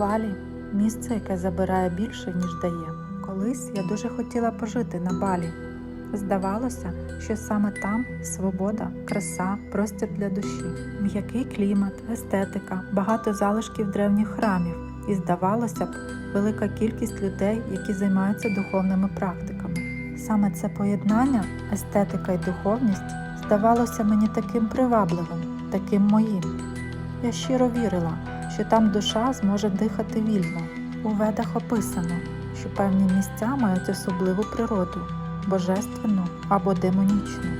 Балі місце, яке забирає більше, ніж дає. Колись я дуже хотіла пожити на Балі. Здавалося, що саме там свобода, краса, простір для душі, м'який клімат, естетика, багато залишків древніх храмів, і здавалося б, велика кількість людей, які займаються духовними практиками. Саме це поєднання, естетика і духовність, здавалося мені таким привабливим, таким моїм. Я щиро вірила, що там душа зможе дихати вільно. У ведах описано, що певні місця мають особливу природу, божественну або демонічну.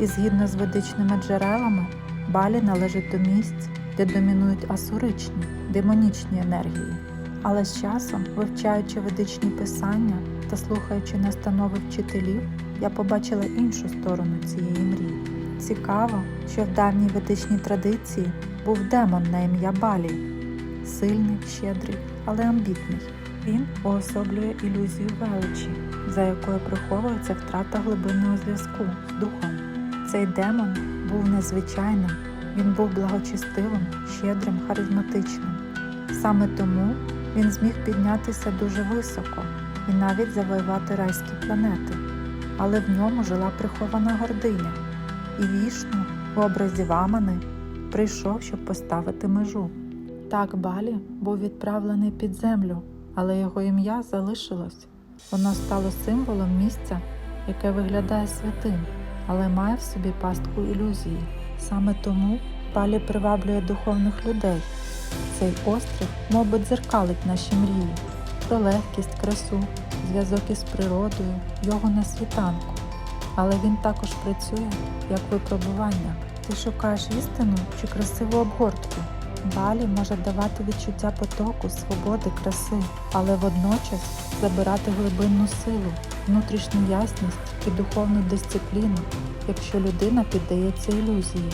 І згідно з ведичними джерелами, Балі належить до місць, де домінують асуричні, демонічні енергії. Але з часом, вивчаючи ведичні писання та слухаючи настанови вчителів, я побачила іншу сторону цієї мрії. Цікаво, що в давній ведичній традиції був демон на ім'я Балі, сильний, щедрий, але амбітний. Він уособлює ілюзію величі, за якою приховується втрата глибинного зв'язку з духом. Цей демон був незвичайним, він був благочестивим, щедрим, харизматичним. Саме тому він зміг піднятися дуже високо і навіть завоювати райські планети. Але в ньому жила прихована гординя, і вішну в образі Вамани прийшов, щоб поставити межу. Так Балі був відправлений під землю, але його ім'я залишилось. Воно стало символом місця, яке виглядає святим, але має в собі пастку ілюзії. Саме тому Балі приваблює духовних людей. Цей острів, мовби, дзеркалить наші мрії про легкість, красу, зв'язок із природою, його на світанку. Але він також працює як випробування. Ти шукаєш істину чи красиву обгортку. Балі може давати відчуття потоку, свободи, краси, але водночас забирати глибинну силу, внутрішню ясність і духовну дисципліну, якщо людина піддається ілюзії.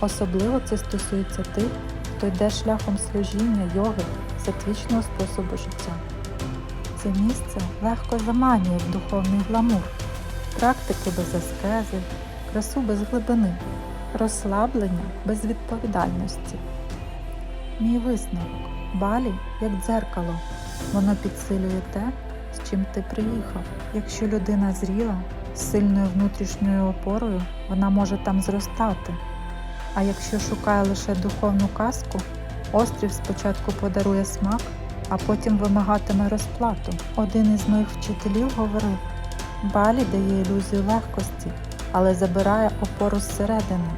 Особливо це стосується тих, хто йде шляхом служіння, йоги, сатвічного способу життя. Це місце легко заманює в духовний гламур, практики без аскези, красу без глибини, розслаблення без відповідальності. Мій висновок Балі як дзеркало. Воно підсилює те, з чим ти приїхав. Якщо людина зріла, з сильною внутрішньою опорою, вона може там зростати. А якщо шукає лише духовну казку, острів спочатку подарує смак, а потім вимагатиме розплату. Один із моїх вчителів говорив: Балі дає ілюзію легкості, але забирає опору зсередини.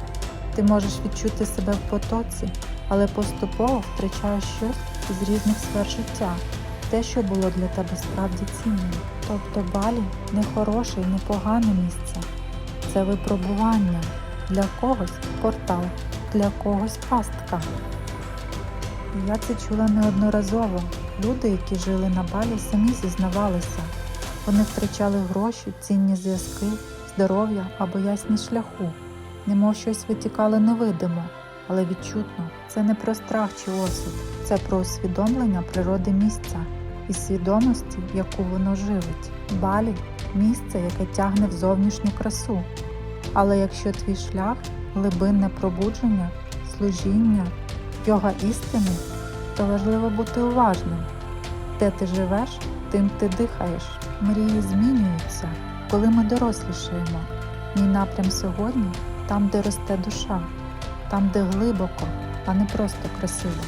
Ти можеш відчути себе в потоці, але поступово втрачаєш щось з різних сфер життя, те, що було для тебе справді цінним. Тобто Балі не хороше і не погане місце. Це випробування. Для когось портал, для когось пастка. Я це чула неодноразово. Люди, які жили на балі, самі зізнавалися. Вони втрачали гроші, цінні зв'язки, здоров'я або ясність шляху, немов щось витікало невидимо, але відчутно. Це не про страх чи осуд, це про усвідомлення природи місця і свідомості, яку воно живить. Балі місце, яке тягне в зовнішню красу. Але якщо твій шлях глибинне пробудження, служіння, йога істини, то важливо бути уважним. Де ти живеш, тим ти дихаєш. Мрії змінюються, коли ми дорослішаємо. Мій напрям сьогодні там, де росте душа, там, де глибоко, а не просто красиво.